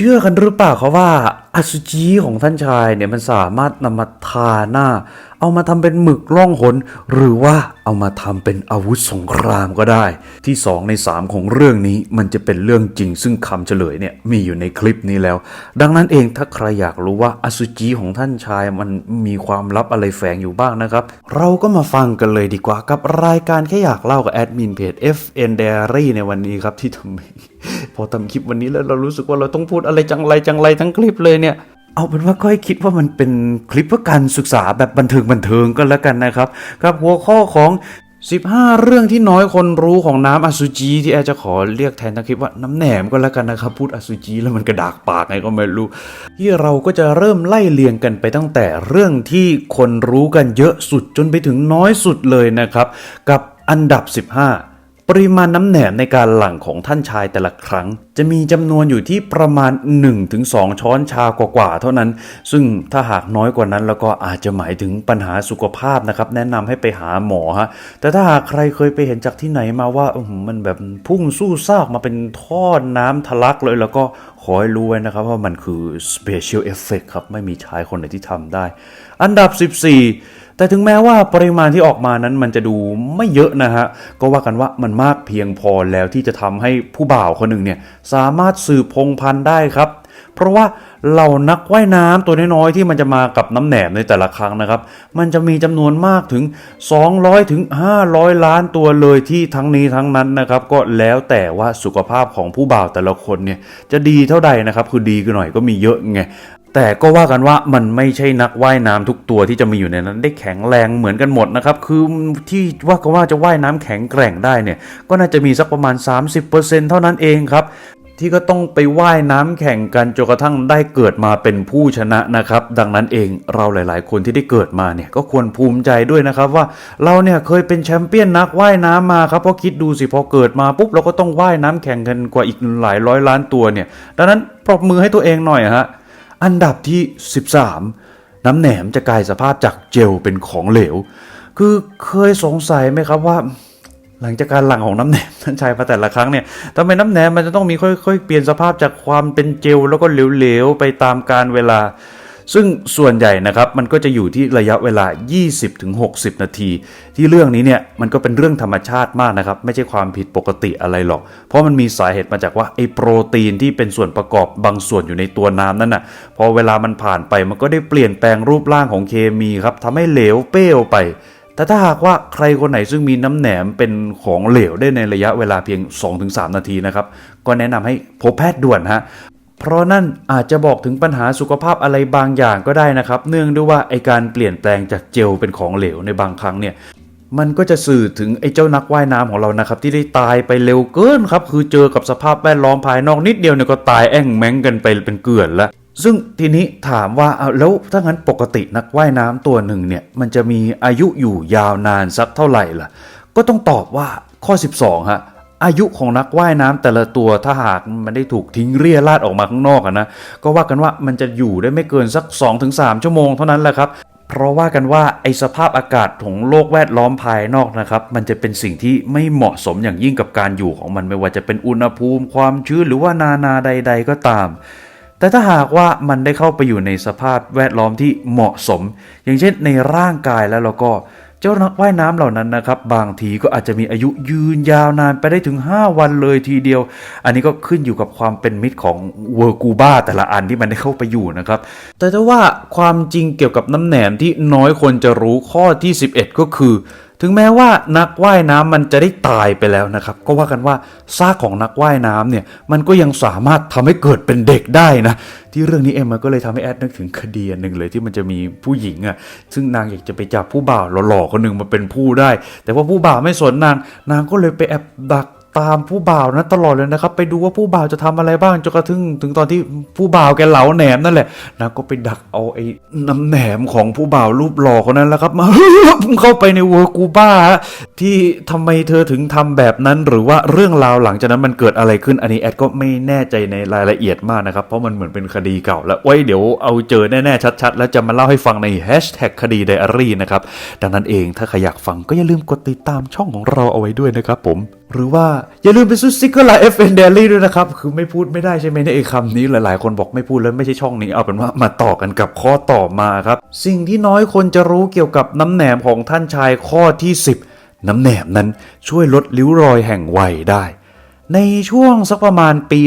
เชื่อกันหรือเปล่าเขาว่า อสุจิของท่านชายเนี่ยมันสามารถนำมาทาหน้า เอามาทำเป็นหมึกล่องหน หรือว่าเอามาทำเป็นอาวุธสงครามก็ได้ ที่สองในสามของเรื่องนี้มันจะเป็นเรื่องจริง ซึ่งคำเฉลยเนี่ยมีอยู่ในคลิปนี้แล้ว ดังนั้นเองถ้าใครอยากรู้ว่าอสุจิของท่านชายมันมีความลับอะไรแฝงอยู่บ้างนะครับ เราก็มาฟังกันเลยดีกว่ากับรายการแค่อยากเล่ากับแอดมินเพจ FN Diary ในวันนี้ครับที่ทำพอทำคลิปวันนี้แล้วเรารู้สึกว่าเราต้องพูดอะไรจังไรจังไรทั้งคลิปเลยเนี่ยเอาเป็นว่าค่อยคิดว่ามันเป็นคลิปเพื่อการศึกษาแบบบันเทิงบันเทิงก็แล้วกันนะครับกับหัวข้อของ 15 เรื่องที่น้อยคนรู้ของน้ำอสุจิที่แอจะขอเรียกแทนทั้งคลิปว่าน้ำแหนมก็แล้วกันนะครับ พูดอสุจิแล้วมันกระดากปากไงก็ไม่รู้ ที่เราก็จะเริ่มไล่เรียงกันไปตั้งแต่เรื่องที่คนรู้กันเยอะสุดจนไปถึงน้อยสุดเลยนะครับ กับอันดับ 15 ปริมาณน้ำแหนมในการหลั่งของท่านชายแต่ละครั้ง จะมีจำนวนอยู่ที่ประมาณ 1-2 ช้อนชากว่าๆเท่านั้น ซึ่งถ้าหากน้อยกว่านั้นแล้วก็อาจจะหมายถึงปัญหาสุขภาพนะครับ แนะนำให้ไปหาหมอฮะแต่ถ้าหากใครเคยไปเห็นจากที่ไหนมาว่ามันแบบพุ่งสู้ซากมาเป็นท่อน้ำทะลักเลยแล้วก็ขอให้รู้ไว้นะครับว่ามันคือ special effect ครับไม่มีชายคนไหนที่ทำได้ อันดับ 14 แต่ถึงแม้ว่าปริมาณที่ออกมานั้นมันจะดูไม่เยอะนะฮะ ก็ว่ากันว่ามันมากเพียงพอแล้วที่จะทำให้ผู้บ่าวคนหนึ่งเนี่ยสามารถสืบพงพันธุ์ได้ครับ เพราะว่าเหล่านักว่ายน้ำตัวน้อยๆที่มันจะมากับน้ำแหนมในแต่ละครั้งนะครับ มันจะมีจำนวนมากถึง 200ถึง500 ล้านตัวเลยที่ทั้งนี้ทั้งนั้นนะครับ ก็แล้วแต่ว่าสุขภาพของผู้บ่าวแต่ละคนเนี่ยจะดีเท่าใดนะครับ คือดีกันหน่อยก็มีเยอะไง แต่ก็ว่ากันว่ามันไม่ใช่นักว่ายน้ำทุกตัวที่จะมีอยู่ในนั้น ได้แข็งแรงเหมือนกันหมดนะครับ คือที่ว่ากันว่าจะว่ายน้ำแข็งแกร่งได้เนี่ย ก็น่าจะมีสักประมาณ 30%เท่านั้นเองครับที่ก็ต้องไปว่ายน้ำแข่งกันจนกระทั่งได้เกิดมาเป็นผู้ชนะนะครับ ดังนั้นเองเราหลาย ๆ คนที่ได้เกิดมาเนี่ยก็ควรภูมิใจด้วยนะครับว่าเราเนี่ยเคยเป็นแชมเปี้ยนนักว่ายน้ำมาครับเพราะคิดดูสิพอเกิดมาปุ๊บเราก็ต้องว่ายน้ำแข่งกันกว่าอีกหลายร้อยล้านตัวเนี่ย ดังนั้นปรบมือให้ตัวเองหน่อยฮะ อันดับที่ 13 น้ำแหนมจะกลายสภาพจากเจลเป็นของเหลว คือเคยสงสัยไหมครับว่า หลังจากการหลั่งของน้ำแหนมท่านชายมาแต่ละครั้งเนี่ยทำไมน้ำแหนมมันจะต้องมีค่อยๆ เปลี่ยนสภาพจากความเป็นเจลแล้วก็เหลวๆไปตามการเวลา ซึ่งส่วนใหญ่นะครับมันก็จะอยู่ที่ระยะเวลา 20-60 นาที ที่เรื่องนี้เนี่ยมันก็เป็นเรื่องธรรมชาติมากนะครับ ไม่ใช่ความผิดปกติอะไรหรอก เพราะมันมีสาเหตุมาจากว่าไอ้โปรตีนที่เป็นส่วนประกอบบางส่วนอยู่ในตัวน้ำนั่นน่ะพอเวลามันผ่านไปมันก็ได้เปลี่ยนแปลงรูปร่างของเคมีครับทำให้เหลวเป้วไปแต่ถ้าหากว่าใครคนไหนซึ่งมีน้ำแหนมเป็นของเหลวได้ในระยะเวลาเพียง 2-3 นาทีนะครับ ก็แนะนำให้พบแพทย์ด่วนฮะ เพราะนั่นอาจจะบอกถึงปัญหาสุขภาพอะไรบางอย่างก็ได้นะครับ เนื่องด้วยว่าไอการเปลี่ยนแปลงจากเจลเป็นของเหลวในบางครั้งเนี่ยมันก็จะสื่อถึงไอ้เจ้านักว่ายน้ำของเรานะครับ ที่ได้ตายไปเร็วเกินครับ คือเจอกับสภาพแวดล้อมภายนอกนิดเดียวเนี่ยก็ตายแอ่งแมงกันไปเป็นเกลื่อนแล้วซึ่งทีนี้ถามว่าเอาแล้วถ้างั้นปกตินักว่ายน้ำตัวหนึ่งเนี่ยมันจะมีอายุอยู่ยาวนานสักเท่าไหร่ล่ะ ก็ต้องตอบว่าข้อ 12ฮะ อายุของนักว่ายน้ำแต่ละตัวถ้าหากมันได้ถูกทิ้งเรี่ยราดออกมาข้างนอกอะนะก็ว่ากันว่ามันจะอยู่ได้ไม่เกินสัก 2-3 ชั่วโมงเท่านั้นแหละครับเพราะว่ากันว่าไอสภาพอากาศของโลกแวดล้อมภายนอกนะครับ มันจะเป็นสิ่งที่ไม่เหมาะสมอย่างยิ่งกับการอยู่ของมันไม่ว่าจะเป็นอุณหภูมิความชื้นหรือว่านานาใด ๆ ก็ตาม แต่ถ้าหากว่ามันได้เข้าไปอยู่ในสภาพแวดล้อมที่เหมาะสม อย่างเช่นในร่างกายแล้วเราก็ เจ้านักว่ายน้ำเหล่านั้นนะครับ บางทีก็อาจจะมีอายุยืนยาวนานไปได้ถึง 5 วันเลยทีเดียว อันนี้ก็ขึ้นอยู่กับความเป็นมิตรของเวอร์กูบ้าแต่ละอันที่มันได้เข้าไปอยู่นะครับ แต่ถ้าว่าความจริงเกี่ยวกับน้ำแหนมที่น้อยคนจะรู้ข้อที่ 11 ก็คือ ถึงแม้ว่านักว่ายน้ำมันจะได้ตายไปแล้วนะครับ ก็ว่ากันว่าซากของนักว่ายน้ำเนี่ยมันก็ยังสามารถทำให้เกิดเป็นเด็กได้นะ ที่เรื่องนี้เองมันก็เลยทำให้แอดนึกถึงคดีนหนึ่งเลยที่มันจะมีผู้หญิงอะซึ่งนางอยากจะไปจับผู้บ่าวหล่อๆคนหนึ่งมาเป็นผู้ได้ แต่ว่าผู้บ่าวไม่สนนางนางก็เลยไปแอบดัก ตามผู้บ่าวนั้นตลอดเลยนะครับ ไปดูว่าผู้บ่าวจะทำอะไรบ้างจนกระทั่งถึงตอนที่ผู้บ่าวแกเหลาแหนมนั่นแหละนางก็ไปดักเอาไอ้น้ำแหนมของผู้บ่าวรูปหล่อคนนั้นแล้วครับมาเข้าไปในเวอร์กูบ้า ที่ทำไมเธอถึงทำแบบนั้นหรือว่าเรื่องราวหลังจากนั้นมันเกิดอะไรขึ้นอันนี้แอดก็ไม่แน่ใจในรายละเอียดมากนะครับ เพราะมันเหมือนเป็นคดีเก่า แล้วไว้เดี๋ยวเอาเจอแน่ๆชัดๆ แล้วจะมาเล่าให้ฟังในแฮชแท็กคดีไดอารี่นะครับดังนั้นเองถ้าใครอยากฟังก็อย่าลืมกดติดตามช่องของเราเอาไว้ด้วยนะครับผมหรือว่าอย่าลืมไปซื้อสติกเกอร์ไลน์ FN Daily ด้วยนะครับ คือไม่พูดไม่ได้ใช่ไหมเนี่ยไอ้คำนี้หลายๆ คนบอกไม่พูดแล้วไม่ใช่ช่องนี้ เอาเป็นว่ามาต่อกันกับข้อต่อมาครับ สิ่งที่น้อยคนจะรู้เกี่ยวกับน้ำแหนมของท่านชายข้อที่ 10 น้ำแหนมนั้นช่วยลดริ้วรอยแห่งวัยได้ในช่วงสักประมาณปี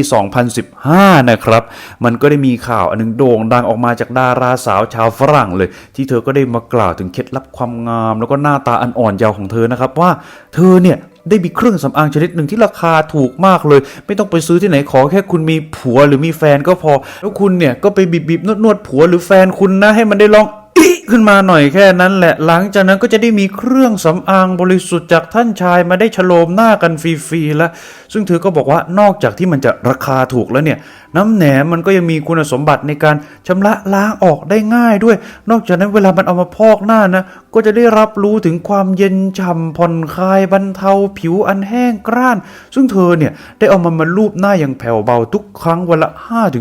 2015 นะครับ มันก็ได้มีข่าวอันหนึงโด่งดังออกมาจากดาราสาวชาวฝรั่งเลย ที่เธอก็ได้มากล่าวถึงเคล็ดลับความงาม แล้วก็หน้าตาอันอ่อนเยาว์ของเธอนะครับ ว่าเธอเนี่ย ได้มีเครื่องสำอางชนิดหนึ่งที่ราคาถูกมากเลย ไม่ต้องไปซื้อที่ไหนขอแค่คุณมีผัวหรือมีแฟนก็พอ แล้วคุณเนี่ยก็ไปบีบๆนวดๆผัวหรือแฟนคุณนะให้มันได้ลองอิขึ้นมาหน่อยแค่นั้นแหละ หลังจากนั้นก็จะได้มีเครื่องสำอางบริสุทธิ์จากท่านชายมาได้ฉโลมหน้ากันฟรีๆแล้ว ซึ่งเธอก็บอกว่านอกจากที่มันจะราคาถูกแล้วเนี่ย น้ำแหนมมันก็ยังมีคุณสมบัติในการชำระล้างออกได้ง่ายด้วย นอกจากนั้นเวลามันเอามาพอกหน้านะก็จะได้รับรู้ถึงความเย็นฉ่ำผ่อนคลายบรรเทาผิวอันแห้งกร้าน ซึ่งเธอเนี่ยได้เอามันมาลูบหน้าอย่างแผ่วเบาทุกครั้งวันละ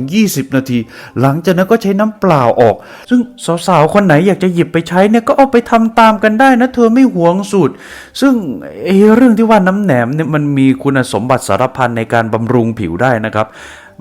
5-20 นาที หลังจากนั้นก็ใช้น้ำเปล่าออก ซึ่งสาวๆ คนไหนอยากจะหยิบไปใช้เนี่ยก็เอาไปทำตามกันได้นะ เธอไม่หวงสูตร ซึ่งเรื่องที่ว่าน้ำแหนมเนี่ยมันมีคุณสมบัติสารพันในการบำรุงผิวได้นะครับ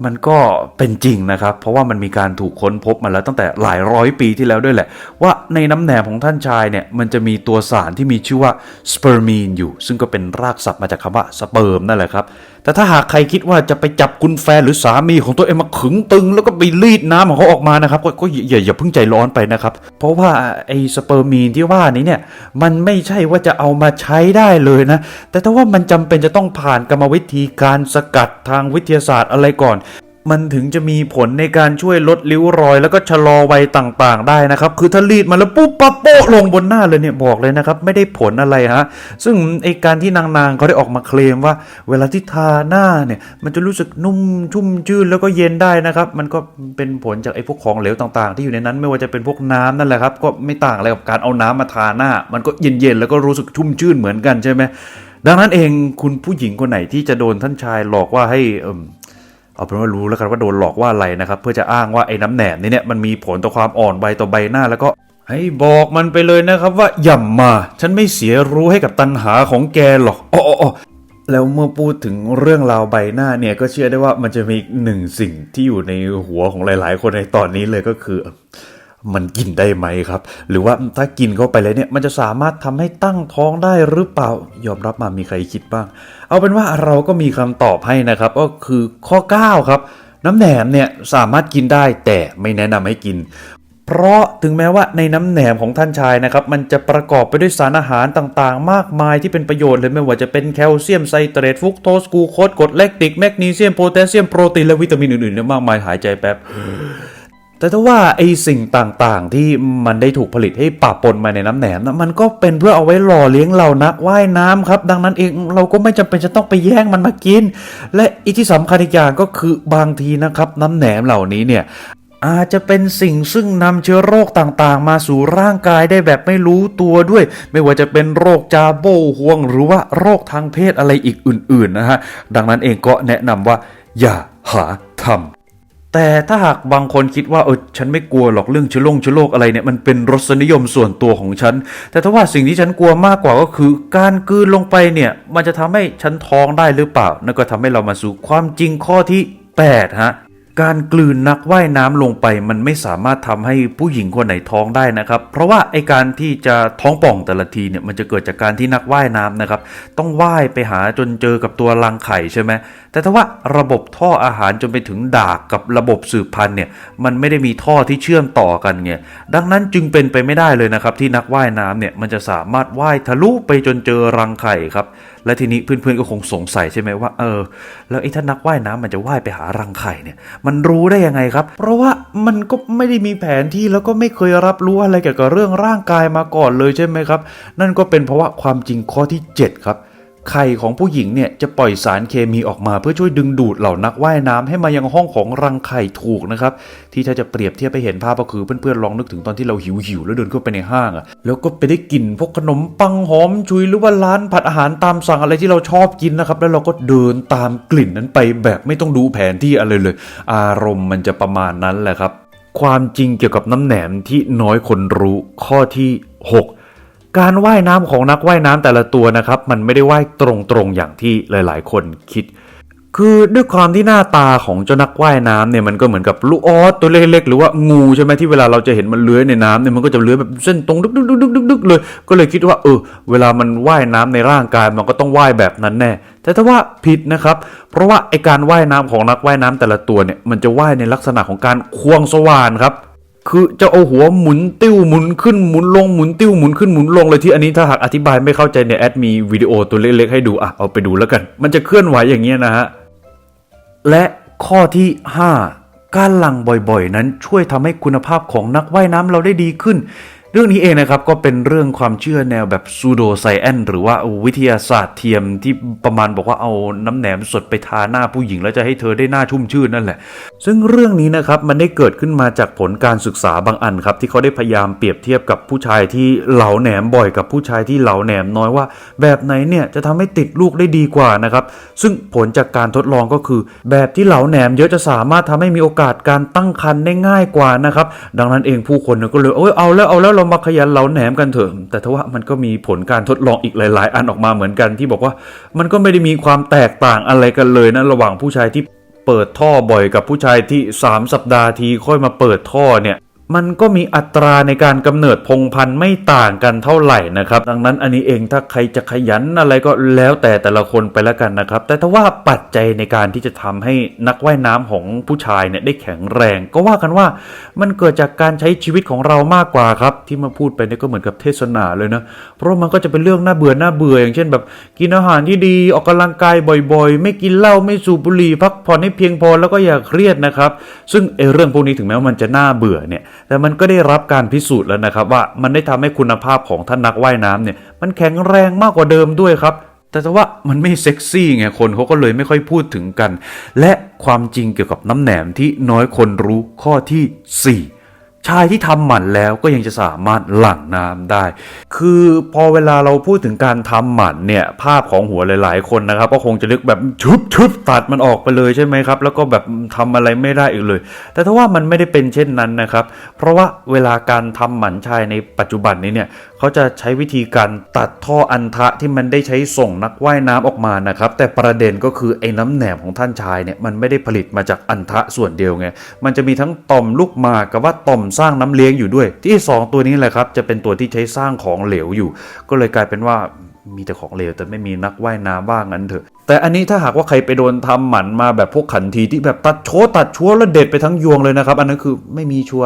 มันก็เป็นจริงนะครับ เพราะว่ามันมีการถูกค้นพบมาแล้วตั้งแต่หลายร้อยปีที่แล้วด้วยแหละ ว่าในน้ำแหนมของท่านชายเนี่ยมันจะมีตัวสารที่มีชื่อว่าสเปอร์มีนอยู่ ซึ่งก็เป็นรากศัพท์มาจากคำว่าสเปิร์มนั่นแหละครับแต่ถ้าหากใครคิดว่าจะไปจับคุณแฟนหรือสามีของตัวเองมาขึงตึง แล้วก็ไปรีดน้ำของเขาออกมานะครับก็อย่าอย่าอย่าเพิ่งใจร้อนไปนะครับ เพราะว่าไอ้สเปิร์มีนที่ว่านี้เนี่ยมันไม่ใช่ว่าจะเอามาใช้ได้เลยนะ แต่ถ้าว่ามันจำเป็นจะต้องผ่านกรรมวิธีการสกัดทางวิทยาศาสตร์อะไรก่อน มันถึงจะมีผลในการช่วยลดริ้วรอย แล้วก็ชะลอวัยต่างๆ ได้นะครับ คือถ้ารีดมาแล้วปุ๊บปั๊บโป๊ะลงบนหน้าเลยเนี่ยบอกเลยนะครับ ไม่ได้ผลอะไรฮะ ซึ่งไอการที่นางๆเขาได้ออกมาเคลมว่า เวลาที่ทาหน้าเนี่ยมันจะรู้สึกนุ่มชุ่มชื่นแล้วก็เย็นได้นะครับ มันก็เป็นผลจากไอพวกของเหลวต่างๆ ที่อยู่ในนั้นไม่ว่าจะเป็นพวกน้ำนั่นแหละครับ ก็ไม่ต่างอะไรกับการเอาน้ำมาทาหน้า มันก็เย็นๆแล้วก็รู้สึกชุ่มชื่นเหมือนกันใช่ไหมดังนั้นเองคุณผู้หญิงคนไหนที่จะโดนท่านชายหลอกว่าให้ เอาเป็นว่ารู้แล้วกันว่าโดนหลอกว่าอะไรนะครับเพื่อจะอ้างว่าไอ้น้ำแหนมนี่เนี่ยมันมีผลต่อความอ่อนใบต่อใบหน้าแล้วก็ให้บอกมันไปเลยนะครับว่าย่ำมา ฉันไม่เสียรู้ให้กับตันหาของแกหรอกอ๋ออออ๋อแล้วเมื่อพูดถึงเรื่องราวใบหน้าเนี่ยก็เชื่อได้ว่ามันจะมีอีกหนึ่งสิ่งที่อยู่ในหัวของหลาย ๆ คนในตอนนี้เลยก็คือ มันกินได้ไหมครับ หรือว่าถ้ากินเข้าไปแล้วเนี่ยมันจะสามารถทำให้ตั้งท้องได้หรือเปล่า ยอมรับมามีใครคิดบ้าง เอาเป็นว่าเราก็มีคำตอบให้นะครับ ก็คือข้อ 9 ครับ น้ำแหนมเนี่ยสามารถกินได้แต่ไม่แนะนำให้กินเพราะถึงแม้ว่าในน้ำแหนมของท่านชายนะครับ มันจะประกอบไปด้วยสารอาหารต่างๆ มากมายที่เป็นประโยชน์เลยไม่ว่าจะเป็นแคลเซียมไซเตรตฟุกโตสกูโคสกรดแลคติกแมกนีเซียมโพแทสเซียมโปรตีนและวิตามินอื่นๆมากมายหายใจแป๊บ แต่ถ้าว่าไอสิ่งต่างๆ ที่มันได้ถูกผลิตให้ปะปนมาในน้ำแหนมนะมันก็เป็นเพื่อเอาไว้หล่อเลี้ยงเหล่านักว่ายน้ำครับ ดังนั้นเองเราก็ไม่จำเป็นจะต้องไปแย่งมันมากิน และอีกที่สำคัญอีกอย่างก็คือบางทีนะครับน้ำแหนมเหล่านี้เนี่ยอาจจะเป็นสิ่งซึ่งนำเชื้อโรคต่างๆ มาสู่ร่างกายได้แบบไม่รู้ตัวด้วย ไม่ว่าจะเป็นโรคจาโบห่วง หรือว่าโรคทางเพศอะไรอีกอื่นๆนะฮะดังนั้นเองก็แนะนำว่าอย่าหาทำ แต่ถ้าหากบางคนคิดว่าเออฉันไม่กลัวหรอกเรื่องเชื้อโรคเชื้อโรคอะไรเนี่ยมันเป็นรสนิยมส่วนตัวของฉัน แต่ถ้าว่าสิ่งที่ฉันกลัวมากกว่าก็คือ การกืนลงไปเนี่ยมันจะทำให้ฉันท้องได้หรือเปล่านั่นก็ทำให้เรามาสู่ความจริงข้อที่8ฮะ การกลืนนักว่ายน้ำลงไป มันไม่สามารถทำให้ผู้หญิงคนไหนท้องได้นะครับ เพราะว่าไอการที่จะท้องป่องแต่ละทีเนี่ยมันจะเกิดจากการที่นักว่ายน้ำนะครับ ต้องว่ายไปหาจนเจอกับตัวรังไข่ใช่ไหมแต่ถ้าว่าระบบท่ออาหารจนไปถึงดากกับระบบสืบพันธุ์เนี่ยมันไม่ได้มีท่อที่เชื่อมต่อกันไงดังนั้นจึงเป็นไปไม่ได้เลยนะครับ ที่นักว่ายน้ำเนี่ยมันจะสามารถว่ายทะลุไปจนเจอรังไข่ครับและทีนี้เพื่อนๆก็คงสงสัยใช่ไหมว่าเออแล้วไอ้ถ้านักว่ายน้ำมันจะว่ายไปหารังไข่เนี่ยมันรู้ได้ยังไงครับ เพราะว่ามันก็ไม่ได้มีแผนที่แล้วก็ไม่เคยรับรู้อะไรเกี่ยวกับเรื่องร่างกายมาก่อนเลยใช่ไหมครับ นั่นก็เป็นเพราะว่าความจริงข้อที่ 7 ครับ ไข่ของผู้หญิงเนี่ยจะปล่อยสารเคมีออกมาเพื่อช่วยดึงดูดเหล่านักว่ายน้ำให้มายังห้องของรังไข่ถูกนะครับ ที่ถ้าจะเปรียบเทียบไปเห็นภาพก็คือเพื่อนๆลองนึกถึงตอนที่เราหิวหิวๆแล้วเดินเข้าไปในห้างอะแล้วก็ไปได้กลิ่นพวกขนมปังหอมชุยหรือว่าร้านผัดอาหารตามสั่งอะไรที่เราชอบกินนะครับ แล้วเราก็เดินตามกลิ่นนั้นไปแบบไม่ต้องดูแผนที่อะไรเลย อารมณ์มันจะประมาณนั้นแหละครับ ความจริงเกี่ยวกับน้ำแหนมที่น้อยคนรู้ข้อที่ 6 การว่ายน้ำของนักว่ายน้ำแต่ละตัวนะครับ มันไม่ได้ว่ายตรงๆอย่างที่หลายๆ คนคิด คือด้วยความที่หน้าตาของเจ้านักว่ายน้ำเนี่ยมันก็เหมือนกับลูกออสตัวเล็กๆหรือว่างูใช่ไหมที่เวลาเราจะเห็นมันเลื้อยในน้ำเนี่ยมันก็จะเลื้อยแบบเส้นตรงดึกๆๆๆๆเลย ก็เลยคิดว่าเออเวลามันว่ายน้ำในร่างกายมันก็ต้องว่ายแบบนั้นแน่แต่ถ้าว่าผิดนะครับ เพราะว่าไอการว่ายน้ำของนักว่ายน้ำแต่ละตัวเนี่ยมันจะว่ายในลักษณะของการควงสว่านครับ คือจะเอาหัวหมุนติ้วหมุนขึ้นหมุนลงหมุนติ้วหมุนขึ้นหมุนลงเลยที่อันนี้ถ้าหากอธิบายไม่เข้าใจเนี่ยแอดมีวิดีโอตัวเล็กๆให้ดูอะเอาไปดูแล้วกัน มันจะเคลื่อนไหวอย่างเงี้ยนะฮะและข้อที่ 5 การลังบ่อยๆ นั้นช่วยทำให้คุณภาพของนักว่ายน้ำเราได้ดีขึ้น เรื่องนี้เองนะครับก็เป็นเรื่องความเชื่อแนวแบบซูโดไซแอนหรือว่าวิทยาศาสตร์เทียมที่ประมาณบอกว่าเอาน้ำแหนมสดไปทาหน้าผู้หญิง แล้วจะให้เธอได้หน้าชุ่มชื่นนั่นแหละ ซึ่งเรื่องนี้นะครับมันได้เกิดขึ้นมาจากผลการศึกษาบางอันครับ ที่เขาได้พยายามเปรียบเทียบกับผู้ชายที่เหลาแหนมบ่อยกับผู้ชายที่เหลาแหนมน้อยว่า แบบไหนเนี่ยจะทำให้ติดลูกได้ดีกว่านะครับซึ่งผลจากการทดลองก็คือ แบบที่เหลาแหนมเยอะจะสามารถทำให้มีโอกาสการตั้งครรภ์ได้ง่ายกว่านะครับดังนั้นเองผู้คนก็เลยเอยเอาแล้วเอาแล้วเรามาขยันเหลาแหนมกันเถอะแต่ทว่ามันก็มีผลการทดลองอีกหลาย ๆ อันออกมาเหมือนกันที่บอกว่า มันก็ไม่ได้มีความแตกต่างอะไรกันเลยนะระหว่างผู้ชายที่เปิดท่อบ่อยกับผู้ชายที่ 3 สัปดาห์ทีค่อยมาเปิดท่อเนี่ย มันก็มีอัตราในการกำเนิดพงพันธุ์ไม่ต่างกันเท่าไหร่นะครับ ดังนั้นอันนี้เองถ้าใครจะขยันอะไรก็แล้วแต่แต่ละคนไปแล้วกันนะครับ แต่ถ้าว่าปัจจัยในการที่จะทำให้นักว่ายน้ำของผู้ชายเนี่ยได้แข็งแรง ก็ว่ากันว่ามันเกิดจากการใช้ชีวิตของเรามากกว่าครับ ที่มาพูดไปเนี่ยก็เหมือนกับเทศนาเลยนะเพราะมันก็จะเป็นเรื่องน่าเบื่อน่าเบื่ออย่างเช่นแบบ กินอาหารที่ดีออกกำลังกายบ่อยๆ ไม่กินเหล้าไม่สูบบุหรี่พักผ่อนให้เพียงพอแล้วก็อย่าเครียดนะครับ ซึ่งไอ้เรื่องพวกนี้ถึงแม้ว่ามันจะน่าเบื่อเนี่ยแต่มันก็ได้รับการพิสูจน์แล้วนะครับ ว่ามันได้ทำให้คุณภาพของท่านนักว่ายน้ำเนี่ย มันแข็งแรงมากกว่าเดิมด้วยครับ แต่ว่ามันไม่เซ็กซี่ไงคนเขาก็เลยไม่ค่อยพูดถึงกัน และความจริงเกี่ยวกับน้ำแหนมที่น้อยคนรู้ข้อทีสี่4 ชายที่ทำหมันแล้วก็ยังจะสามารถหลั่งน้ำได้ คือพอเวลาเราพูดถึงการทำหมันเนี่ย ภาพของหัวหลาย ๆ คนนะครับ ก็คงจะนึกแบบชุบชุบตัดมันออกไปเลยใช่ไหมครับ แล้วก็แบบทำอะไรไม่ได้อีกเลย แต่ถ้าว่ามันไม่ได้เป็นเช่นนั้นนะครับ เพราะว่าเวลาการทำหมันชายในปัจจุบันนี้เนี่ยเขาจะใช้วิธีการตัดท่ออันทะที่มันได้ใช้ส่งนักว่ายน้ำออกมานะครับ แต่ประเด็นก็คือไอ้น้ำแหนมของท่านชายเนี่ยมันไม่ได้ผลิตมาจากอันทะส่วนเดียวไง มันจะมีทั้งต่อมลูกหมากกับว่าต่อมสร้างน้ำเลี้ยงอยู่ด้วย ที่สองตัวนี้แหละครับจะเป็นตัวที่ใช้สร้างของเหลวอยู่ ก็เลยกลายเป็นว่ามีแต่ของเหลวแต่ไม่มีนักว่ายน้ำว่างั้นเถอะ แต่อันนี้ถ้าหากว่าใครไปโดนทำหมันมาแบบพวกขันทีที่แบบตัดโชตัดชัวแล้วเด็ดไปทั้งยวงเลยนะครับ อันนั้นคือไม่มีชัว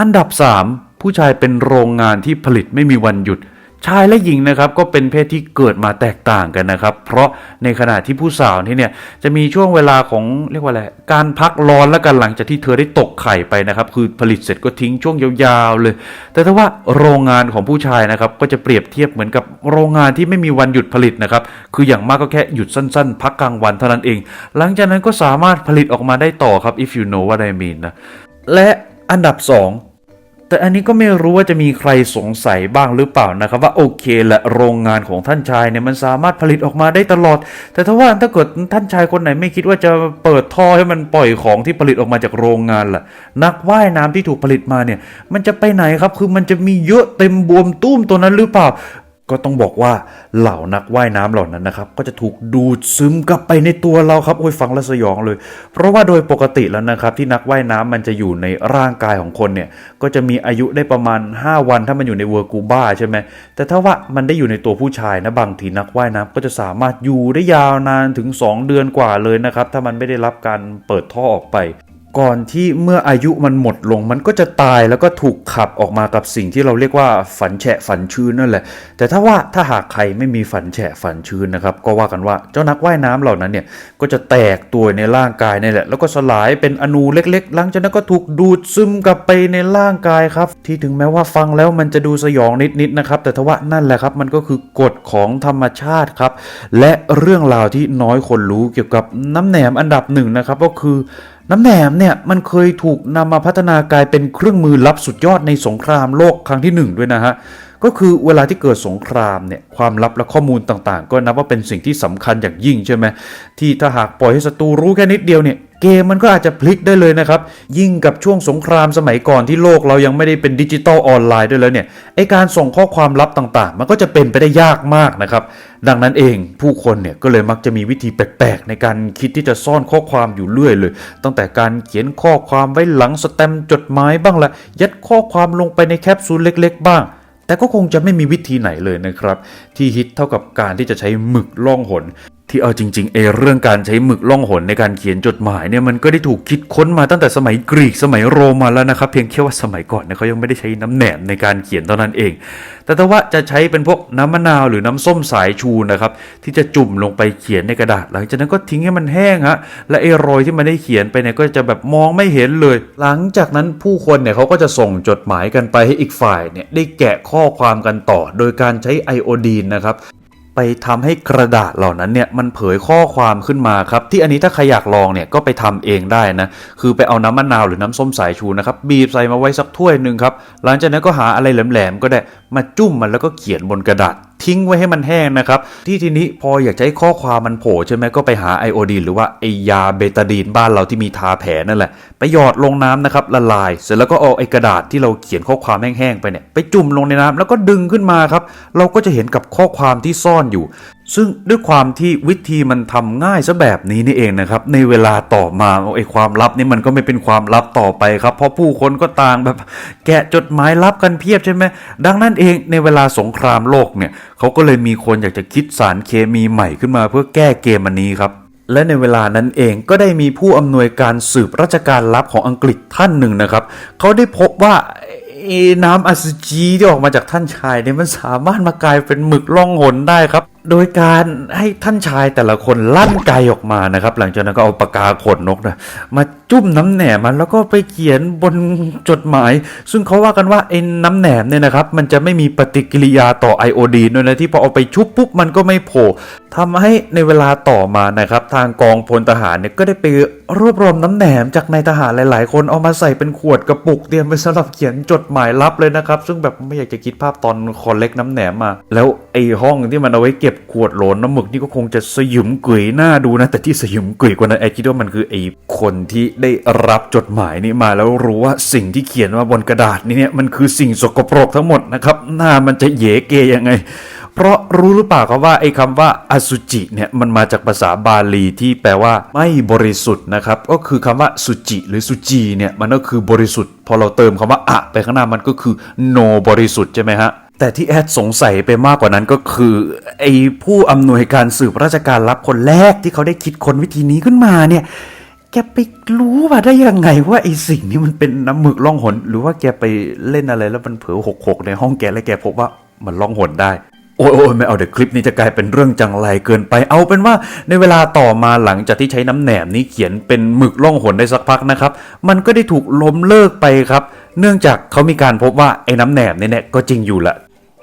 อันดับ 3 ผู้ชายเป็นโรงงานที่ผลิตไม่มีวันหยุด ชายและหญิงนะครับก็เป็นเพศที่เกิดมาแตกต่างกันนะครับ เพราะในขณะที่ผู้สาวที่เนี่ยจะมีช่วงเวลาของเรียกว่าอะไรการพักร้อนและกันหลังจากที่เธอได้ตกไข่ไปนะครับ คือผลิตเสร็จก็ทิ้งช่วงยาวๆเลย แต่ถ้าว่าโรงงานของผู้ชายนะครับ ก็จะเปรียบเทียบเหมือนกับโรงงานที่ไม่มีวันหยุดผลิตนะครับ คืออย่างมากก็แค่หยุดสั้นๆ พักกลางวันเท่านั้นเอง หลังจากนั้นก็สามารถผลิตออกมาได้ต่อครับ if you know what I mean นะและอันดับ 2 แต่อันนี้ก็ไม่รู้ว่าจะมีใครสงสัยบ้างหรือเปล่านะครับ ว่าโอเคแหละโรงงานของท่านชายเนี่ยมันสามารถผลิตออกมาได้ตลอด แต่ถ้าว่าถ้าเกิดท่านชายคนไหนไม่คิดว่าจะเปิดท่อให้มันปล่อยของที่ผลิตออกมาจากโรงงานล่ะ นักว่ายน้ำที่ถูกผลิตมาเนี่ย มันจะไปไหนครับคือมันจะมีเยอะเต็มบวมตุ้มตัวนั้นหรือเปล่า ก็ต้องบอกว่าเหล่านักว่ายน้ำเหล่านั้นนะครับ ก็จะถูกดูดซึมกลับไปในตัวเราครับโอ้ยฟังแล้วสยองเลย เพราะว่าโดยปกติแล้วนะครับ ที่นักว่ายน้ำมันจะอยู่ในร่างกายของคนเนี่ย ก็จะมีอายุได้ประมาณ 5 วัน ถ้ามันอยู่ในเวอร์กูบ้าใช่ไหมแต่ถ้าว่ามันได้อยู่ในตัวผู้ชายนะบางทีนักว่ายน้ำก็จะสามารถอยู่ได้ยาวนานถึง 2 เดือนกว่าเลยนะครับถ้ามันไม่ได้รับการเปิดท่อออกไป ก่อนที่เมื่ออายุมันหมดลง มันก็จะตายแล้วก็ถูกขับออกมากับสิ่งที่เราเรียกว่าฝันแฉะฝันชื้นนั่นแหละ แต่ถ้าว่าถ้าหากใครไม่มีฝันแฉะฝันชื้นนะครับ ก็ว่ากันว่าเจ้านักว่ายน้ำเหล่านั้นเนี่ยก็จะแตกตัวในร่างกายนี่แหละ แล้วก็สลายเป็นอนูเล็กๆ หลังจากนั้นก็ถูกดูดซึมกลับไปในร่างกายครับ ที่ถึงแม้ว่าฟังแล้วมันจะดูสยองนิดๆนะครับ แต่ทว่านั่นแหละครับมันก็คือกฎของธรรมชาติครับ และเรื่องราวที่น้อยคนรู้เกี่ยวกับน้ำแหนมอันดับหนึ่งนะครับก็คือ น้ำแหนมเนี่ยมันเคยถูกนำมาพัฒนากลายเป็นเครื่องมือลับสุดยอดในสงครามโลกครั้งที่หนึ่งด้วยนะฮะ ก็คือเวลาที่เกิดสงครามเนี่ยความลับและข้อมูลต่างๆ ก็นับว่าเป็นสิ่งที่สำคัญอย่างยิ่งใช่ไหมที่ถ้าหากปล่อยให้ศัตรูรู้แค่นิดเดียวเนี่ยเกมมันก็อาจจะพลิกได้เลยนะครับ ยิ่งกับช่วงสงครามสมัยก่อนที่โลกเรายังไม่ได้เป็นดิจิตอลออนไลน์ด้วยแล้วเนี่ยไอการส่งข้อความลับต่างๆ มันก็จะเป็นไปได้ยากมากนะครับ ดังนั้นเองผู้คนเนี่ยก็เลยมักจะมีวิธีแปลกๆ ในการคิดที่จะซ่อนข้อความอยู่เรื่อยเลย ตั้งแต่การเขียนข้อความไว้หลังสแตมจดหมายบ้างละยัดข้อความลงไปในแคปซูลเล็ก ๆ บ้าง แต่ก็คงจะไม่มีวิธีไหนเลยนะครับ ที่ฮิตเท่ากับการที่จะใช้หมึกล่องหน ที่เอาจริงๆเอเรื่องการใช้หมึกล่องหนในการเขียนจดหมายเนี่ยมันก็ได้ถูกคิดค้นมาตั้งแต่สมัยกรีกสมัยโรมันแล้วนะครับ เพียงแค่ว่าสมัยก่อนเนี่ยเขายังไม่ได้ใช้น้ำแหนมในการเขียนเท่านั้นเอง แต่ถ้าว่าจะใช้เป็นพวกน้ำมะนาวหรือน้ำส้มสายชูนะครับที่จะจุ่มลงไปเขียนในกระดาษ หลังจากนั้นก็ทิ้งให้มันแห้งฮะและไอ้รอยที่มันได้เขียนไปเนี่ยก็จะแบบมองไม่เห็นเลย หลังจากนั้นผู้คนเนี่ยเขาก็จะส่งจดหมายกันไปให้อีกฝ่ายเนี่ยได้แกะข้อความกันต่อ โดยการใช้ไอโอดีนนะครับ ไปทำให้กระดาษเหล่านั้นเนี่ยมันเผยข้อความขึ้นมาครับ ที่อันนี้ถ้าใครอยากลองเนี่ยก็ไปทำเองได้นะ คือไปเอาน้ำมะนาวหรือน้ำส้มสายชูนะครับ บีบใส่มาไว้สักถ้วยหนึ่งครับ หลังจากนั้นก็หาอะไรแหลมๆก็ได้มาจุ่มมันแล้วก็เขียนบนกระดาษ ทิ้งไว้ให้มันแห้งนะครับ ที่ทีนี้พออยากจะให้ข้อความมันโผล่ใช่ไหมก็ไปหาไอโอดีนหรือว่าไอยาเบตาดีนบ้านเราที่มีทาแผลนั่นแหละ ไปหยอดลงน้ำนะครับละลาย เสร็จแล้วก็เอาไอกระดาษที่เราเขียนข้อความแห้งๆไปเนี่ยไปจุ่มลงในน้ำแล้วก็ดึงขึ้นมาครับ เราก็จะเห็นกับข้อความที่ซ่อนอยู่ ซึ่งด้วยความที่วิธีมันทำง่ายซะแบบนี้นี่เองนะครับ ในเวลาต่อมาไอ้ความลับนี่มันก็ไม่เป็นความลับต่อไปครับ เพราะผู้คนก็ต่างแบบ แกะจดหมายลับกันเพียบใช่ไหมดังนั้นเองในเวลาสงครามโลกเนี่ยเขาก็เลยมีคนอยากจะคิดสารเคมีใหม่ขึ้นมาเพื่อแก้เกมอันนี้ครับและในเวลานั้นเองก็ได้มีผู้อำนวยการสืบราชการลับของอังกฤษท่านหนึ่งนะครับ เขาได้พบว่าน้ำอสุจิที่ออกมาจากท่านชายเนี่ยมันสามารถมากลายเป็นหมึกล่องหนได้ครับโดยการให้ท่านชายแต่ละคนลั่นไกออกมานะครับ หลังจากนั้นก็เอาปากกาขนนกนะมาจุ่มน้ำแหนมมันแล้วก็ไปเขียนบนจดหมาย ซึ่งเขาว่ากันว่าไอ้น้ำแหนมเนี่ยนะครับ มันจะไม่มีปฏิกิริยาต่อไอโอดีนด้วยนะที่พอเอาไปชุบปุ๊บมันก็ไม่โผล่ทำให้ในเวลาต่อมานะครับ ทางกองพลทหารเนี่ยก็ได้ไปรวบรวมน้ำแหนมจากนายทหารหลาย ๆ คนเอามาใส่เป็นขวดกระปุกเตรียมไปสำหรับเขียนจดหมายลับเลยนะครับ ซึ่งแบบไม่อยากจะคิดภาพตอนคอนเล็กน้ำแหนมมา แล้วไอ้ห้องที่มันเอาไว้เก็บขวดโหลน้ำหมึกนี่ก็คงจะสยุมกึ๋ยหน้าดูนะ แต่ที่สยุมกึ๋ยกว่านั้นไอ้คิดว่ามันคือไอ้คนที่ได้รับจดหมายนี้มาแล้วรู้ว่าสิ่งที่เขียนมาบนกระดาษนี้เนี่ยมันคือสิ่งสกปรกทั้งหมดนะครับ หน้ามันจะเยเกยังไง เพราะรู้หรือเปล่าครับว่าไอ้คำว่าอสุจิเนี่ยมันมาจากภาษาบาลีที่แปลว่าไม่บริสุทธิ์นะครับก็คือคำว่าสุจิ หรือสุจีเนี่ยมันก็คือบริสุทธิ์ พอเราเติมคำว่าอะไปข้างหน้ามันก็คือ no บริสุทธิ์ใช่ไหมฮะ แต่ที่แอดสงสัยไปมากกว่านั้นก็คือ ไอ้ผู้อำนวยการสืบราชการลับคนแรกที่เขาได้คิดค้นวิธีนี้ขึ้นมาเนี่ยแกไปรู้มาได้ยังไงว่าไอ้สิ่งนี้มันเป็นน้ำหมึกล่องหน หรือว่าแกไปเล่นอะไรแล้วมันเผลอหกหกในห้องแกแล้วแกพบว่ามันล่องหนได้โอ้ยโอ้ยไม่เอาเดี๋ยวคลิปนี้จะกลายเป็นเรื่องจังไรเกินไปเอาเป็นว่าในเวลาต่อมาหลังจากที่ใช้น้ำแหนมนี้เขียนเป็นหมึกล่องหนได้สักพักนะครับ มันก็ได้ถูกล้มเลิกไปครับ เนื่องจากเขามีการพบว่าไอ้น้ำแหนมเนี่ยก็จริงอยู่แหละ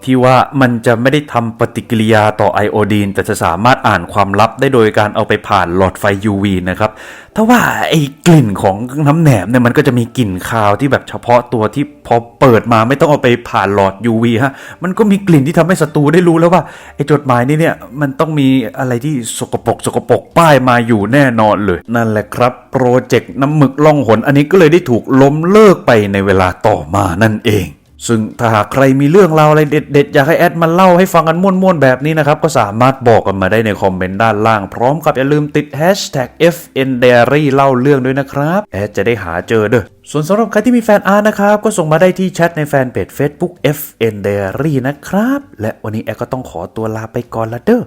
ที่ว่ามันจะไม่ได้ทำปฏิกิริยาต่อไอโอดีน แต่จะสามารถอ่านความลับได้โดยการเอาไปผ่านหลอดไฟ UV นะครับถ้าว่าไอกลิ่นของน้ำแหนมเนี่ยมันก็จะมีกลิ่นคาวที่แบบเฉพาะตัวที่พอเปิดมาไม่ต้องเอาไปผ่านหลอด UV ฮะมันก็มีกลิ่นที่ทำให้ศัตรูได้รู้แล้วว่าไอจดหมายนี้เนี่ยมันต้องมีอะไรที่สกปรกสกปรกป้ายมาอยู่แน่นอนเลย นั่นแหละครับโปรเจกต์น้ำหมึกล่องหนอันนี้ก็เลยได้ถูกล้มเลิกไปในเวลาต่อมานั่นเอง ซึ่งถ้าหากใครมีเรื่องราวอะไรเด็ดๆ อยากให้แอดมาเล่าให้ฟังกันม่วนๆ แบบนี้นะครับ ก็สามารถบอกกันมาได้ในคอมเมนต์ด้านล่าง พร้อมกับอย่าลืมติด hashtag F N Diary เล่าเรื่องด้วยนะครับ แอดจะได้หาเจอเด้อส่วนสำหรับใครที่มีแฟนอาร์ตนะครับ ก็ส่งมาได้ที่แชทในแฟนเพจ Facebook FN Diary นะครับ และวันนี้แอดก็ต้องขอตัวลาไปก่อนละเด้อ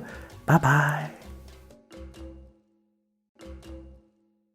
บ๊ายบาย